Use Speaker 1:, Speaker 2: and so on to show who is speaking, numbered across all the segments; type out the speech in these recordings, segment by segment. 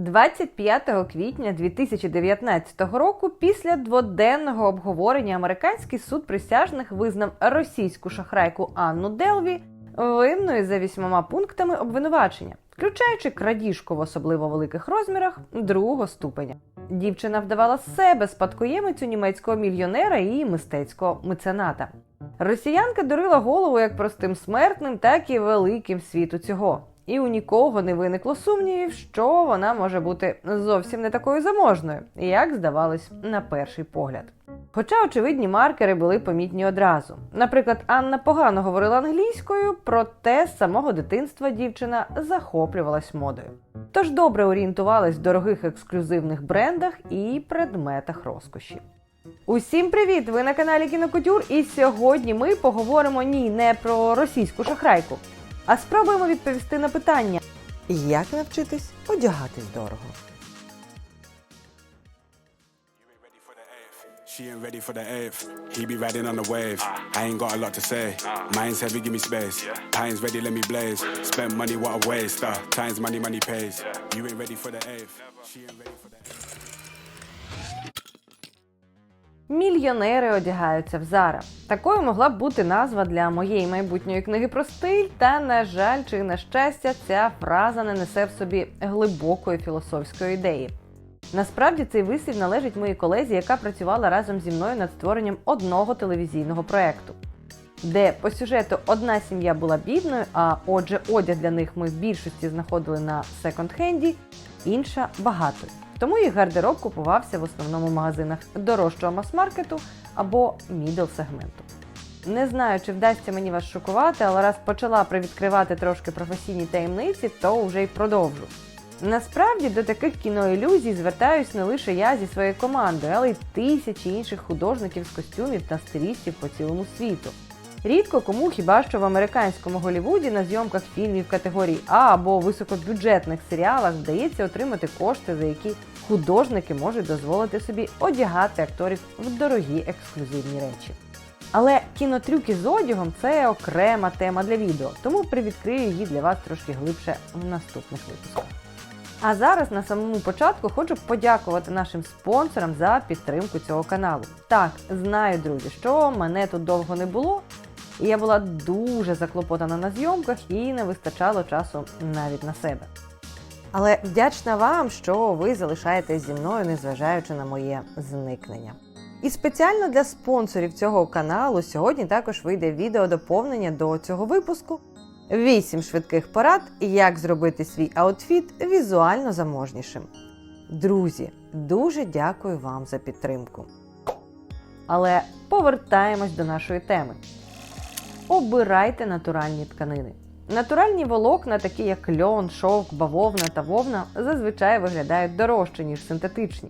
Speaker 1: 25 квітня 2019 року, після дводенного обговорення, американський суд присяжних визнав російську шахрайку Анну Делві винною за вісьмома пунктами обвинувачення, включаючи крадіжку в особливо великих розмірах другого ступеня. Дівчина вдавала себе спадкоємицю німецького мільйонера і мистецького мецената. Росіянка дурила голову як простим смертним, так і великим світу цього. І у нікого не виникло сумнівів, що вона може бути зовсім не такою заможною, як здавалось на перший погляд. Хоча очевидні маркери були помітні одразу. Наприклад, Анна погано говорила англійською, проте з самого дитинства дівчина захоплювалась модою. Тож добре орієнтувалась в дорогих ексклюзивних брендах і предметах розкоші. Усім привіт! Ви на каналі Кінокутюр, і сьогодні ми поговоримо ні не про російську шахрайку, а спробуємо відповісти на питання, як навчитись одягатись дорого.
Speaker 2: She ain't ready for the eighth. He be riding on the wave. I ain't got a lot to say. Mine's heavy, give me space. Time's ready, let me blaze. Spend money, what a waste. Uh, time's money, money pays. You ain't ready for the eighth. She ain't ready for the eighth.
Speaker 1: Мільйонери одягаються в Зара. Такою могла б бути назва для моєї майбутньої книги про стиль, та, на жаль, чи на щастя, ця фраза не несе в собі глибокої філософської ідеї. Насправді цей вислів належить моїй колезі, яка працювала разом зі мною над створенням одного телевізійного проекту, де по сюжету одна сім'я була бідною, а отже, одяг для них ми в більшості знаходили на секонд-хенді, інша багатою. Тому їх гардероб купувався в основному в магазинах дорожчого мас-маркету або мідл сегменту. Не знаю, чи вдасться мені вас шокувати, але раз почала привідкривати трошки професійні таємниці, то вже й продовжу. Насправді до таких кіноілюзій звертаюсь не лише я зі своєю командою, але й тисячі інших художників з костюмів та стилістів по цілому світу. Рідко кому хіба що в американському Голлівуді на зйомках фільмів категорії А або високобюджетних серіалах вдається отримати кошти, за які художники можуть дозволити собі одягати акторів в дорогі ексклюзивні речі. Але кінотрюки з одягом це окрема тема для відео, тому привідкрию її для вас трошки глибше в наступних випусках. А зараз на самому початку хочу подякувати нашим спонсорам за підтримку цього каналу. Так, знаю, друзі, що мене тут довго не було, і я була дуже заклопотана на зйомках і не вистачало часу навіть на себе. Але вдячна вам, що ви залишаєтесь зі мною, незважаючи на моє зникнення. І спеціально для спонсорів цього каналу сьогодні також вийде відео доповнення до цього випуску. 8 швидких порад, як зробити свій аутфіт візуально заможнішим. Друзі, дуже дякую вам за підтримку. Але повертаємось до нашої теми. Обирайте натуральні тканини. Натуральні волокна, такі як льон, шовк, бавовна та вовна, зазвичай виглядають дорожче, ніж синтетичні,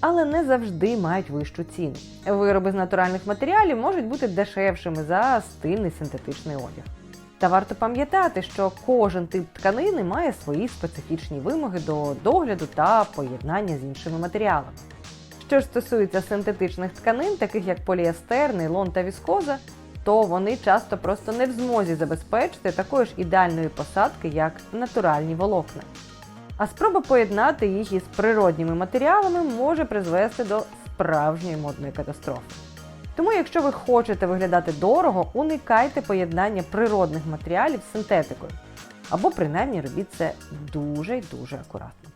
Speaker 1: але не завжди мають вищу ціну. Вироби з натуральних матеріалів можуть бути дешевшими за стильний синтетичний одяг. Та варто пам'ятати, що кожен тип тканини має свої специфічні вимоги до догляду та поєднання з іншими матеріалами. Що ж стосується синтетичних тканин, таких як поліестер, нейлон та віскоза, то вони часто просто не в змозі забезпечити такої ж ідеальної посадки, як натуральні волокна. А спроба поєднати їх із природніми матеріалами може призвести до справжньої модної катастрофи. Тому, якщо ви хочете виглядати дорого, уникайте поєднання природних матеріалів з синтетикою. Або принаймні робіть це дуже й дуже акуратно.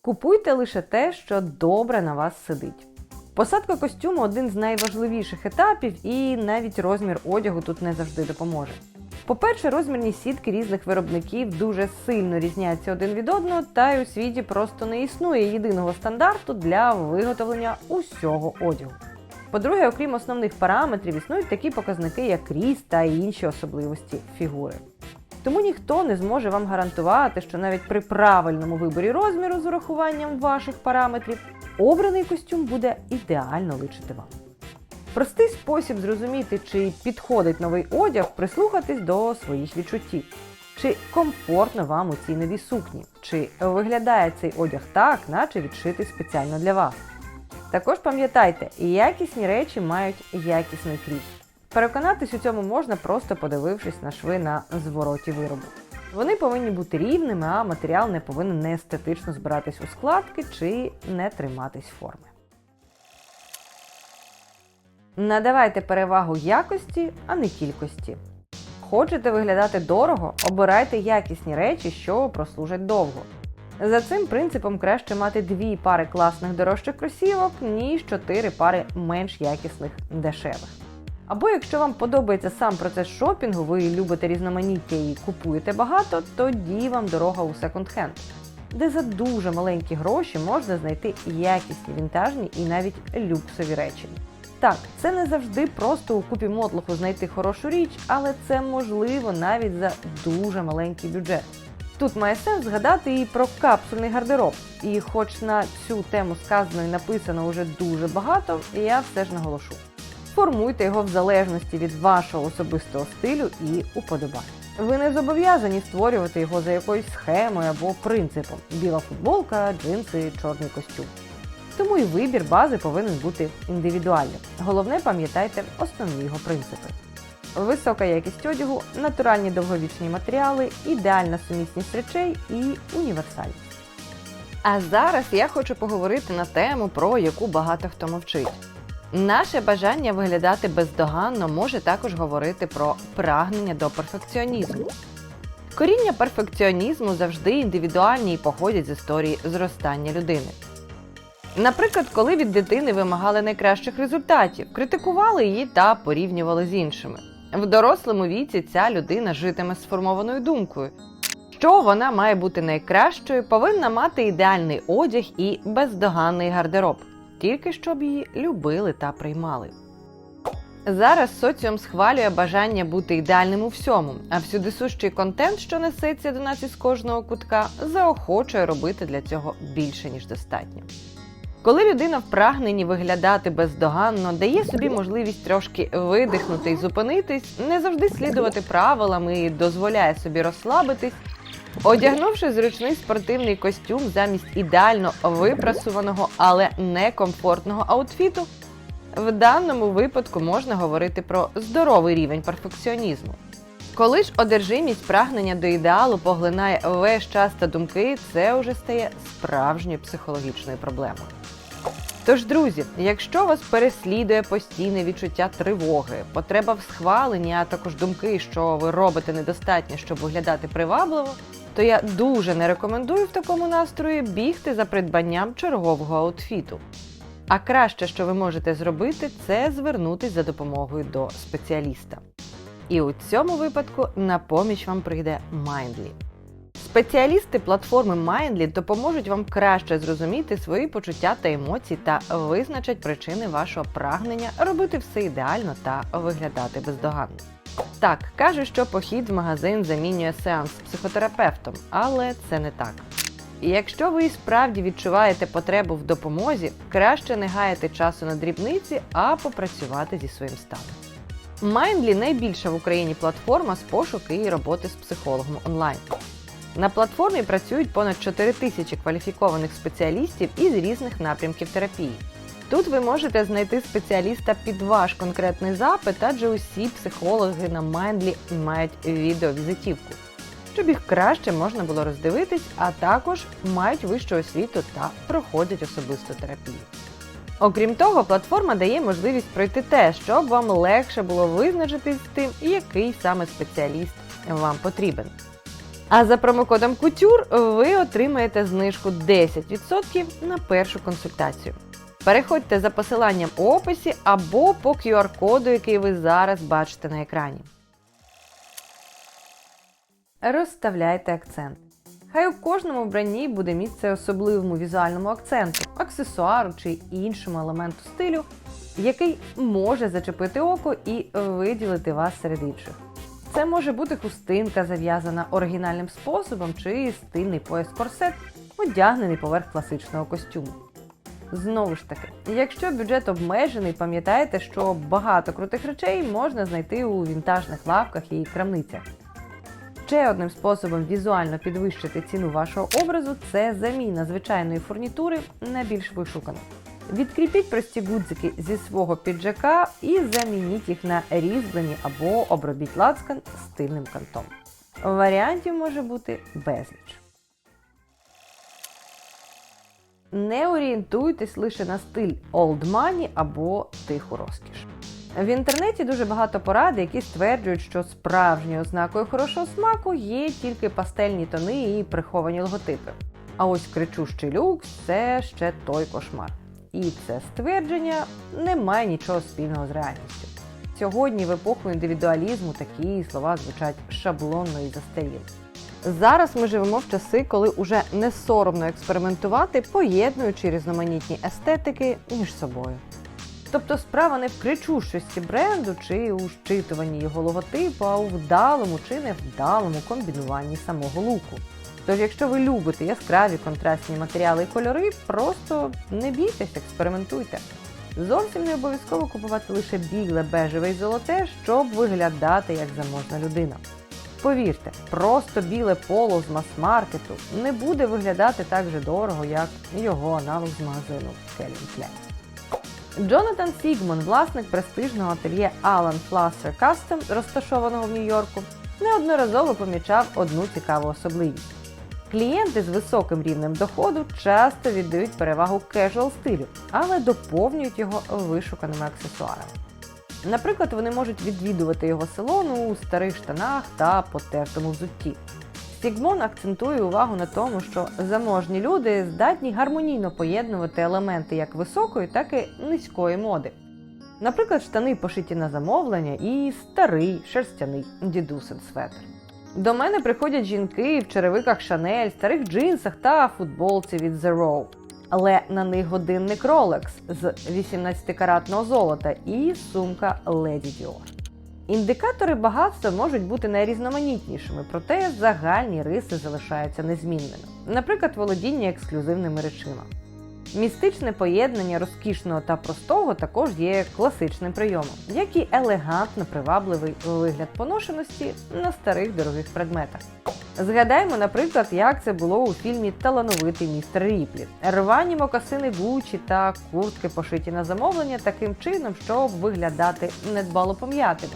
Speaker 1: Купуйте лише те, що добре на вас сидить. Посадка костюму один з найважливіших етапів, і навіть розмір одягу тут не завжди допоможе. По-перше, розмірні сітки різних виробників дуже сильно різняться один від одного, та й у світі просто не існує єдиного стандарту для виготовлення усього одягу. По-друге, окрім основних параметрів, існують такі показники, як ріст та інші особливості фігури. Тому ніхто не зможе вам гарантувати, що навіть при правильному виборі розміру з урахуванням ваших параметрів обраний костюм буде ідеально личити вам. Простий спосіб зрозуміти, чи підходить новий одяг, прислухатись до своїх відчуттів. Чи комфортно вам у цій новій сукні, чи виглядає цей одяг так, наче відшитий спеціально для вас. Також пам'ятайте, якісні речі мають якісний крій. Переконатись у цьому можна просто подивившись на шви на звороті виробу. Вони повинні бути рівними, а матеріал не повинен неестетично збиратись у складки чи не триматись форми. Надавайте перевагу якості, а не кількості. Хочете виглядати дорого, обирайте якісні речі, що прослужать довго. За цим принципом краще мати дві пари класних дорожчих кросівок, ніж чотири пари менш якісних дешевих. Або якщо вам подобається сам процес шопінгу, ви любите різноманіття і купуєте багато, тоді вам дорога у секонд-хенд, де за дуже маленькі гроші можна знайти якісні вінтажні і навіть люксові речі. Так, це не завжди просто у купі мотлоху знайти хорошу річ, але це можливо навіть за дуже маленький бюджет. Тут має сенс згадати і про капсульний гардероб. І хоч на цю тему сказано і написано вже дуже багато, я все ж наголошу. Формуйте його в залежності від вашого особистого стилю і уподобань. Ви не зобов'язані створювати його за якоюсь схемою або принципом: біла футболка, джинси, чорний костюм. Тому і вибір бази повинен бути індивідуальним. Головне, пам'ятайте основні його принципи. Висока якість одягу, натуральні довговічні матеріали, ідеальна сумісність речей і універсальність. А зараз я хочу поговорити на тему, про яку багато хто мовчить. Наше бажання виглядати бездоганно може також говорити про прагнення до перфекціонізму. Коріння перфекціонізму завжди індивідуальні і походять з історії зростання людини. Наприклад, коли від дитини вимагали найкращих результатів, критикували її та порівнювали з іншими. В дорослому віці ця людина житиме сформованою думкою, що вона має бути найкращою, повинна мати ідеальний одяг і бездоганний гардероб, тільки щоб її любили та приймали. Зараз соціум схвалює бажання бути ідеальним у всьому, а всюдисущий контент, що несеться до нас із кожного кутка, заохочує робити для цього більше ніж достатньо. Коли людина в прагненні виглядати бездоганно, дає собі можливість трошки видихнути і зупинитись, не завжди слідувати правилам і дозволяє собі розслабитись, одягнувши зручний спортивний костюм замість ідеально випрасуваного, але некомфортного аутфіту, в даному випадку можна говорити про здоровий рівень перфекціонізму. Коли ж одержимість прагнення до ідеалу поглинає весь час та думки, це вже стає справжньою психологічною проблемою. Тож, друзі, якщо вас переслідує постійне відчуття тривоги, потреба в схваленні, а також думки, що ви робите недостатньо, щоб виглядати привабливо, то я дуже не рекомендую в такому настрої бігти за придбанням чергового аутфіту. А краще, що ви можете зробити, це звернутись за допомогою до спеціаліста. І у цьому випадку на поміч вам прийде Mindly. Спеціалісти платформи Mindly допоможуть вам краще зрозуміти свої почуття та емоції та визначать причини вашого прагнення робити все ідеально та виглядати бездоганно. Так, кажуть, що похід в магазин замінює сеанс психотерапевтом, але це не так. І якщо ви справді відчуваєте потребу в допомозі, краще не гаяти часу на дрібниці, а попрацювати зі своїм станом. Mindly – найбільша в Україні платформа з пошуку і роботи з психологом онлайн. На платформі працюють понад 4 тисячі кваліфікованих спеціалістів із різних напрямків терапії. Тут ви можете знайти спеціаліста під ваш конкретний запит, адже усі психологи на Mindly мають відеовізитівку, щоб їх краще можна було роздивитись, а також мають вищу освіту та проходять особисту терапію. Окрім того, платформа дає можливість пройти тест, щоб вам легше було визначитись з тим, який саме спеціаліст вам потрібен. А за промокодом KUTUR ви отримаєте знижку 10% на першу консультацію. Переходьте за посиланням у описі або по QR-коду, який ви зараз бачите на екрані. Розставляйте акцент. Хай у кожному вбранні буде місце особливому візуальному акценту, аксесуару чи іншому елементу стилю, який може зачепити око і виділити вас серед інших. Це може бути хустинка, зав'язана оригінальним способом, чи стильний пояс корсет, одягнений поверх класичного костюму. Знову ж таки, якщо бюджет обмежений, пам'ятайте, що багато крутих речей можна знайти у вінтажних лавках і крамницях. Ще одним способом візуально підвищити ціну вашого образу це заміна звичайної фурнітури на більш вишукану. Відкріпіть прості гудзики зі свого піджака і замініть їх на різьблені або обробіть лацкан стильним кантом. Варіантів може бути безліч. Не орієнтуйтесь лише на стиль old money або тиху розкіш. В інтернеті дуже багато порад, які стверджують, що справжньою ознакою хорошого смаку є тільки пастельні тони і приховані логотипи. А ось кричущий люкс це ще той кошмар. І це ствердження не має нічого спільного з реальністю. Сьогодні, в епоху індивідуалізму, такі слова звучать шаблонно і застаріло. Зараз ми живемо в часи, коли уже не соромно експериментувати, поєднуючи різноманітні естетики між собою. Тобто справа не в кричущості бренду чи у щитуванні його логотипу, а у вдалому чи невдалому комбінуванні самого луку. Тож, якщо ви любите яскраві контрастні матеріали і кольори, просто не бійтесь, експериментуйте. Зовсім не обов'язково купувати лише біле, бежеве і золоте, щоб виглядати як заможна людина. Повірте, просто біле поло з мас-маркету не буде виглядати так же дорого, як його аналог з магазину Klein. Джонатан Сігман, власник престижного ательє Alan Flasser Custom, розташованого в Нью-Йорку, неодноразово помічав одну цікаву особливість. Клієнти з високим рівнем доходу часто віддають перевагу кежуал стилю, але доповнюють його вишуканими аксесуарами. Наприклад, вони можуть відвідувати його салон у старих штанах та потертому взутті. Сігмон акцентує увагу на тому, що заможні люди здатні гармонійно поєднувати елементи як високої, так і низької моди. Наприклад, штани пошиті на замовлення і старий шерстяний дідусин светр. До мене приходять жінки в черевиках Шанель, старих джинсах та футболці від The Row. Але на них годинник Rolex з 18-каратного золота і сумка Lady Dior. Індикатори багатства можуть бути найрізноманітнішими, проте загальні риси залишаються незмінними. Наприклад, володіння ексклюзивними речима. Містичне поєднання розкішного та простого також є класичним прийомом, як і елегантно привабливий вигляд поношеності на старих дорогих предметах. Згадаємо, наприклад, як це було у фільмі Талановитий містер Ріплі. Рвані мокасини Гучі та куртки пошиті на замовлення таким чином, щоб виглядати недбало пом'ятими.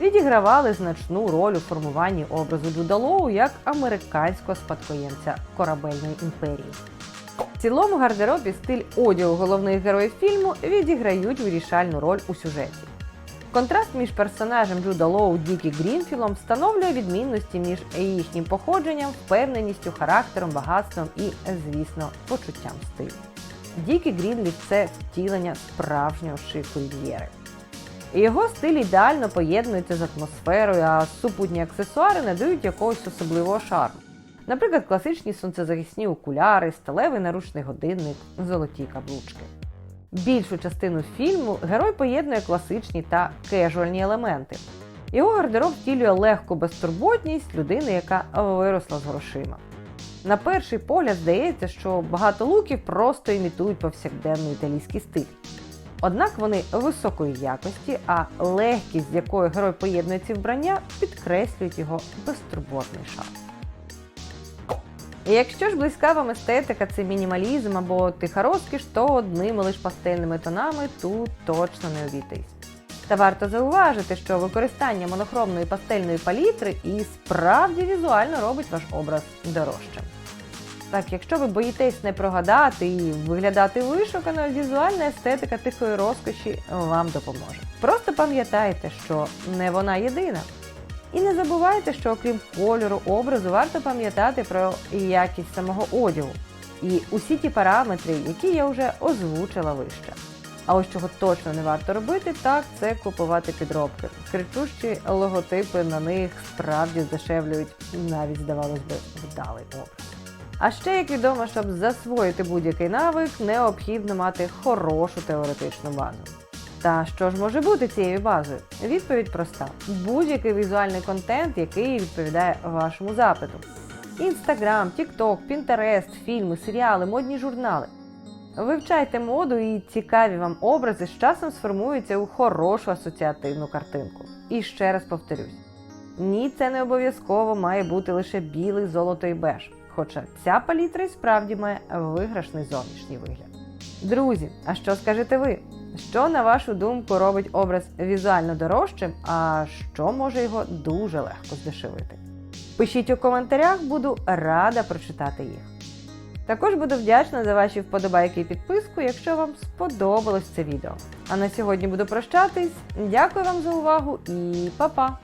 Speaker 1: Відігравали значну роль у формуванні образу Джуда як американського спадкоємця корабельної імперії. В цілому гардеробі стиль одягу головних героїв фільму відіграють вирішальну роль у сюжеті. Контраст між персонажем Джуда Лоу Дікі Грінфілом встановлює відмінності між їхнім походженням, впевненістю, характером, багатством і, звісно, почуттям стилю. Дікі Грінліф це втілення справжнього шику Рів'єри. Його стиль ідеально поєднується з атмосферою, а супутні аксесуари надають якогось особливого шарму. Наприклад, класичні сонцезахисні окуляри, сталевий наручний годинник, золоті каблучки. Більшу частину фільму герой поєднує класичні та кежуальні елементи. Його гардероб втілює легку безтурботність людини, яка виросла з грошима. На перший погляд здається, що багато луків просто імітують повсякденний італійський стиль. Однак вони високої якості, а легкість, з якою герой поєднує ці вбрання, підкреслюють його безтурботний шарм. І якщо ж близька вам естетика це мінімалізм або тиха розкіш, то одними лише пастельними тонами тут точно не обійтись. Та варто зауважити, що використання монохромної пастельної палітри і справді візуально робить ваш образ дорожчим. Так, якщо ви боїтесь не прогадати і виглядати вишукано, візуальна естетика тихої розкоші вам допоможе. Просто пам'ятайте, що не вона єдина. І не забувайте, що окрім кольору образу, варто пам'ятати про якість самого одягу і усі ті параметри, які я вже озвучила вище. А ось чого точно не варто робити, так це купувати підробки. Кричущі логотипи на них справді здешевлюють навіть, здавалось би, вдалий образ. А ще, як відомо, щоб засвоїти будь-який навик, необхідно мати хорошу теоретичну базу. Та що ж може бути цією базою? Відповідь проста: будь-який візуальний контент, який відповідає вашому запиту. Інстаграм, Тікток, Пінтерест, фільми, серіали, модні журнали. Вивчайте моду і цікаві вам образи з часом сформуються у хорошу асоціативну картинку. І ще раз повторюсь: ні, це не обов'язково має бути лише білий, золото і беж. Хоча ця палітра і справді має виграшний зовнішній вигляд. Друзі, а що скажете ви? Що, на вашу думку, робить образ візуально дорожчим, а що може його дуже легко здешевити? Пишіть у коментарях, буду рада прочитати їх. Також буду вдячна за ваші вподобайки і підписку, якщо вам сподобалось це відео. А на сьогодні буду прощатись. Дякую вам за увагу і па-па!